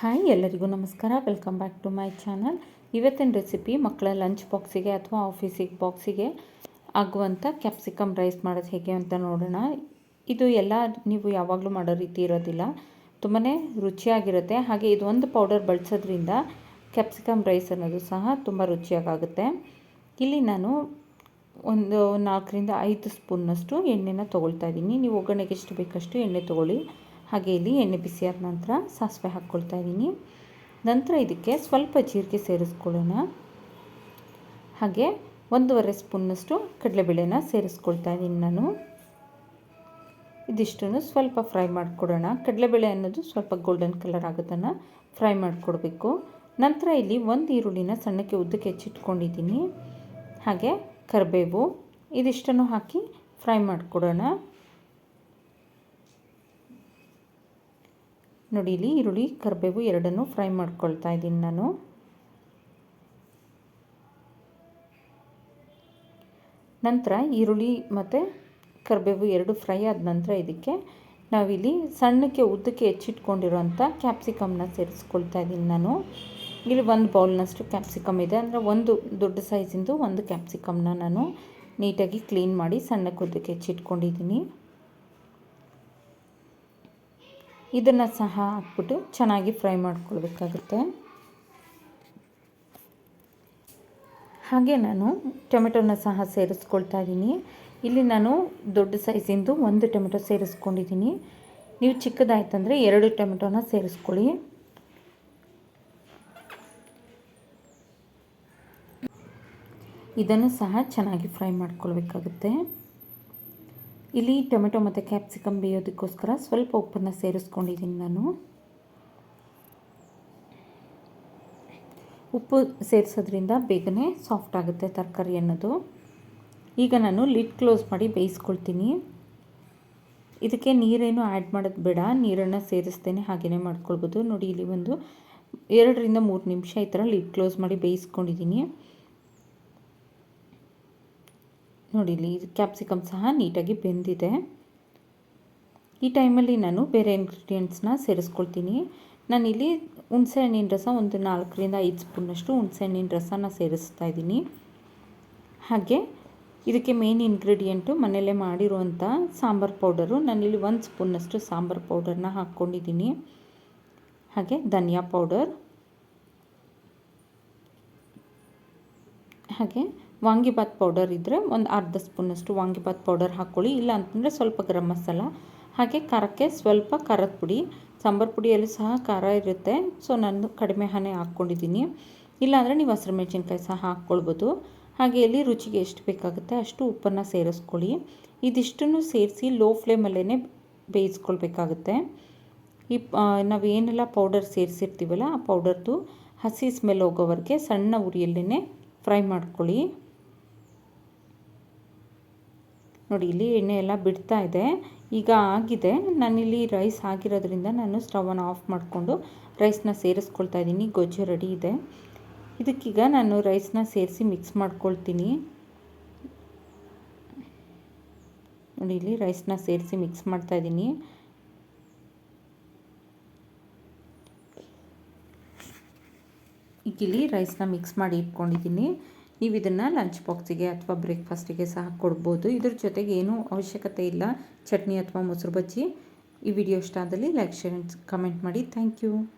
Hi, ಎಲ್ಲರಿಗೂ ನಮಸ್ಕಾರ. Welcome back to my channel ಇವತ್ತಿನ ರೆಸಿಪಿ ಮಕ್ಕಳ ಲಂಚ್ ಬಾಕ್ಸಿಗೆ ಅಥವಾ ಆಫೀಸಿಗೆ ಬಾಕ್ಸಿಗೆ ಆಗುವಂಥ ಕ್ಯಾಪ್ಸಿಕಮ್ ರೈಸ್ ಮಾಡೋದು ಹೇಗೆ ಅಂತ ನೋಡೋಣ. ಇದು ಎಲ್ಲ ನೀವು ಯಾವಾಗಲೂ ಮಾಡೋ ರೀತಿ ಇರೋದಿಲ್ಲ. ತುಂಬಾ ರುಚಿಯಾಗಿರುತ್ತೆ. ಹಾಗೆ ಇದು ಒಂದು ಪೌಡರ್ ಬಳಸೋದ್ರಿಂದ ಕ್ಯಾಪ್ಸಿಕಮ್ ರೈಸ್ ಅನ್ನೋದು ಸಹ ತುಂಬ ರುಚಿಯಾಗುತ್ತೆ ಇಲ್ಲಿ ನಾನು ಒಂದು ನಾಲ್ಕರಿಂದ ಐದು ಸ್ಪೂನ್ನಷ್ಟು ಎಣ್ಣೆನ ತೊಗೊಳ್ತಾ ಇದ್ದೀನಿ. ನೀವು ಒಗ್ಗರಣೆಗೆ ಎಷ್ಟು ಬೇಕಷ್ಟು ಎಣ್ಣೆ ತೊಗೊಳ್ಳಿ. ಹಾಗೆ ಇಲ್ಲಿ ಎಣ್ಣೆ ಬಿಸಿಯಾದ ನಂತರ ಸಾಸಿವೆ ಹಾಕ್ಕೊಳ್ತಾ ಇದ್ದೀನಿ. ನಂತರ ಇದಕ್ಕೆ ಸ್ವಲ್ಪ ಜೀರಿಗೆ ಸೇರಿಸ್ಕೊಳ್ಳೋಣ. ಹಾಗೆ ಒಂದೂವರೆ ಸ್ಪೂನ್ನಷ್ಟು ಕಡಲೆಬೇಳೆನ ಸೇರಿಸ್ಕೊಳ್ತಾ ಇದ್ದೀನಿ ನಾನು. ಇದಿಷ್ಟನ್ನು ಸ್ವಲ್ಪ ಫ್ರೈ ಮಾಡಿಕೊಡೋಣ. ಕಡಲೆಬೇಳೆ ಅನ್ನೋದು ಸ್ವಲ್ಪ ಗೋಲ್ಡನ್ ಕಲರ್ ಆಗೋದನ್ನು ಫ್ರೈ ಮಾಡಿಕೊಡ್ಬೇಕು. ನಂತರ ಇಲ್ಲಿ ಒಂದು ಈರುಳ್ಳಿನ ಸಣ್ಣಕ್ಕೆ ಉದ್ದಕ್ಕೆ ಹೆಚ್ಚಿಟ್ಕೊಂಡಿದ್ದೀನಿ. ಹಾಗೆ ಕರಿಬೇವು ಇದಿಷ್ಟನ್ನು ಹಾಕಿ ಫ್ರೈ ಮಾಡಿಕೊಡೋಣ. ನೋಡಿ, ಇಲ್ಲಿ ಈರುಳ್ಳಿ, ಕರಿಬೇವು ಎರಡನ್ನು ಫ್ರೈ ಮಾಡ್ಕೊಳ್ತಾ ಇದ್ದೀನಿ ನಾನು. ನಂತರ ಈರುಳ್ಳಿ ಮತ್ತು ಕರಿಬೇವು ಎರಡು ಫ್ರೈ ಆದ ನಂತರ ಇದಕ್ಕೆ ನಾವಿಲ್ಲಿ ಸಣ್ಣಕ್ಕೆ ಉದ್ದಕ್ಕೆ ಹೆಚ್ಚಿಟ್ಕೊಂಡಿರೋಂಥ ಕ್ಯಾಪ್ಸಿಕಮ್ನ ಸೇರಿಸ್ಕೊಳ್ತಾ ಇದ್ದೀನಿ ನಾನು. ಇಲ್ಲಿ ಒಂದು ಬೌಲ್ನಷ್ಟು ಕ್ಯಾಪ್ಸಿಕಮ್ ಇದೆ. ಅಂದರೆ ಒಂದು ದೊಡ್ಡ ಸೈಜಿಂದು ಒಂದು ಕ್ಯಾಪ್ಸಿಕಮ್ನ ನಾನು ನೀಟಾಗಿ ಕ್ಲೀನ್ ಮಾಡಿ ಸಣ್ಣಕ್ಕೆ ಉದ್ದಕ್ಕೆ ಹೆಚ್ಚಿಟ್ಕೊಂಡಿದ್ದೀನಿ. ಇದನ್ನು ಸಹ ಹಾಕ್ಬಿಟ್ಟು ಚೆನ್ನಾಗಿ ಫ್ರೈ ಮಾಡ್ಕೊಳ್ಬೇಕಾಗುತ್ತೆ. ಹಾಗೆ ನಾನು ಟೊಮೆಟೊನ ಸಹ ಸೇರಿಸ್ಕೊಳ್ತಾ ಇದ್ದೀನಿ. ಇಲ್ಲಿ ನಾನು ದೊಡ್ಡ ಸೈಜಿಂದು ಒಂದು ಟೊಮೆಟೊ ಸೇರಿಸ್ಕೊಂಡಿದ್ದೀನಿ. ನೀವು ಚಿಕ್ಕದಾಯ್ತಂದರೆ ಎರಡು ಟೊಮೆಟೊನ ಸೇರಿಸ್ಕೊಳ್ಳಿ. ಇದನ್ನು ಸಹ ಚೆನ್ನಾಗಿ ಫ್ರೈ ಮಾಡ್ಕೊಳ್ಬೇಕಾಗುತ್ತೆ. ಇಲ್ಲಿ ಟೊಮೆಟೊ ಮತ್ತು ಕ್ಯಾಪ್ಸಿಕಮ್ ಬೇಯೋದಕ್ಕೋಸ್ಕರ ಸ್ವಲ್ಪ ಉಪ್ಪನ್ನು ಸೇರಿಸ್ಕೊಂಡಿದ್ದೀನಿ ನಾನು. ಉಪ್ಪು ಸೇರಿಸೋದ್ರಿಂದ ಬೇಗನೆ ಸಾಫ್ಟ್ ಆಗುತ್ತೆ ತರಕಾರಿ ಅನ್ನೋದು. ಈಗ ನಾನು ಲಿಡ್ ಕ್ಲೋಸ್ ಮಾಡಿ ಬೇಯಿಸ್ಕೊಳ್ತೀನಿ. ಇದಕ್ಕೆ ನೀರೇನು ಆ್ಯಡ್ ಮಾಡೋದು ಬೇಡ, ನೀರನ್ನು ಸೇರಿಸ್ತೇನೆ ಹಾಗೆಯೇ ಮಾಡ್ಕೊಳ್ಬೋದು. ನೋಡಿ, ಇಲ್ಲಿ ಒಂದು ಎರಡರಿಂದ ಮೂರು ನಿಮಿಷ ಈ ಥರ ಲಿಡ್ ಕ್ಲೋಸ್ ಮಾಡಿ ಬೇಯಿಸ್ಕೊಂಡಿದ್ದೀನಿ. ನೋಡಿ ಇಲ್ಲಿ ಕ್ಯಾಪ್ಸಿಕಮ್ ಸಹ ನೀಟಾಗಿ ಬೆಂದಿದೆ. ಈ ಟೈಮಲ್ಲಿ ನಾನು ಬೇರೆ ಇಂಗ್ರೀಡಿಯೆಂಟ್ಸ್ನ ಸೇರಿಸ್ಕೊಳ್ತೀನಿ. ನಾನಿಲ್ಲಿ ಹಣ್ಣಿನ ರಸ ಒಂದು ನಾಲ್ಕರಿಂದ ಐದು ಸ್ಪೂನಷ್ಟು ಹಣ್ಣಿನ ರಸನ ಸೇರಿಸ್ತಾ ಇದ್ದೀನಿ. ಹಾಗೆ ಇದಕ್ಕೆ ಮೇನ್ ಇಂಗ್ರೀಡಿಯೆಂಟು ಮನೆಯಲ್ಲೇ ಮಾಡಿರುವಂಥ ಸಾಂಬಾರು ಪೌಡರು ನಾನಿಲ್ಲಿ ಒಂದು ಸ್ಪೂನಷ್ಟು ಸಾಂಬಾರು ಪೌಡರ್ನ ಹಾಕ್ಕೊಂಡಿದ್ದೀನಿ. ಹಾಗೆ ಧನಿಯಾ ಪೌಡರ್ ಹಾಗೆ ವಾಂಗಿಬಾತ್ ಪೌಡರ್ ಇದ್ದರೆ ಒಂದು ಅರ್ಧ ಸ್ಪೂನಷ್ಟು ವಾಂಗಿಬಾತ್ ಪೌಡರ್ ಹಾಕ್ಕೊಳ್ಳಿ ಇಲ್ಲ ಅಂತಂದರೆ ಸ್ವಲ್ಪ ಗರಂ ಮಸಾಲ, ಹಾಗೆ ಖಾರಕ್ಕೆ ಸ್ವಲ್ಪ ಖಾರದ ಪುಡಿ, ಸಾಂಬಾರು ಪುಡಿಯಲ್ಲೂ ಸಹ ಖಾರ ಇರುತ್ತೆ. ಸೊ ನಾನು ಕಡಿಮೆ ಹಣೆ ಹಾಕ್ಕೊಂಡಿದ್ದೀನಿ. ಇಲ್ಲಾಂದರೆ ನೀವು ಹಸಿರು ಮೆಣಸಿನ್ಕಾಯಿ ಸಹ ಹಾಕ್ಕೊಳ್ಬೋದು. ಹಾಗೆ ಇಲ್ಲಿ ರುಚಿಗೆ ಎಷ್ಟು ಬೇಕಾಗುತ್ತೆ ಅಷ್ಟು ಉಪ್ಪನ್ನು ಸೇರಿಸ್ಕೊಳ್ಳಿ. ಇದಿಷ್ಟನ್ನು ಸೇರಿಸಿ ಲೋ ಫ್ಲೇಮಲ್ಲೇ ಬೇಯಿಸ್ಕೊಳ್ಬೇಕಾಗುತ್ತೆ. ಈ ನಾವು ಏನೆಲ್ಲ ಪೌಡರ್ ಸೇರಿಸಿರ್ತೀವಲ್ಲ, ಆ ಪೌಡರ್ದು ಹಸಿ ಸ್ಮೆಲ್ ಹೋಗೋವರೆಗೆ ಸಣ್ಣ ಉರಿಯಲ್ಲೇ ಫ್ರೈ ಮಾಡ್ಕೊಳ್ಳಿ. ನೋಡಿ, ಇಲ್ಲಿ ಎಣ್ಣೆ ಎಲ್ಲ ಬಿಡ್ತಾ ಇದೆ. ಈಗ ಆಗಿದೆ. ನಾನಿಲ್ಲಿ ರೈಸ್ ಆಗಿರೋದ್ರಿಂದ ನಾನು ಸ್ಟವನ್ನು ಆಫ್ ಮಾಡಿಕೊಂಡು ರೈಸ್ನ ಸೇರಿಸ್ಕೊಳ್ತಾ ಇದ್ದೀನಿ. ಗೊಜ್ಜು ರೆಡಿ ಇದೆ. ಇದಕ್ಕೀಗ ನಾನು ರೈಸ್ನ ಸೇರಿಸಿ ಮಿಕ್ಸ್ ಮಾಡ್ಕೊಳ್ತೀನಿ. ನೋಡಿ, ಇಲ್ಲಿ ರೈಸ್ನ ಸೇರಿಸಿ ಮಿಕ್ಸ್ ಮಾಡ್ತಾ ಇದ್ದೀನಿ. ಈಗ ಇಲ್ಲಿ ರೈಸ್ನ ಮಿಕ್ಸ್ ಮಾಡಿ ಇಟ್ಕೊಂಡಿದ್ದೀನಿ. ನೀವು ಇದನ್ನು ಲಂಚ್ ಬಾಕ್ಸಿಗೆ ಅಥವಾ ಬ್ರೇಕ್ಫಾಸ್ಟಿಗೆ ಸಹ ಕೊಡ್ಬೋದು. ಇದ್ರ ಜೊತೆಗೆ ಏನೂ ಅವಶ್ಯಕತೆ ಇಲ್ಲ. ಚಟ್ನಿ ಅಥವಾ ಮೊಸರು ಬಜ್ಜಿ. ಈ ವಿಡಿಯೋ ಇಷ್ಟ ಆದಲ್ಲಿ ಲೈಕ್ ಶೇರ್ ಕಮೆಂಟ್ ಮಾಡಿ. Thank you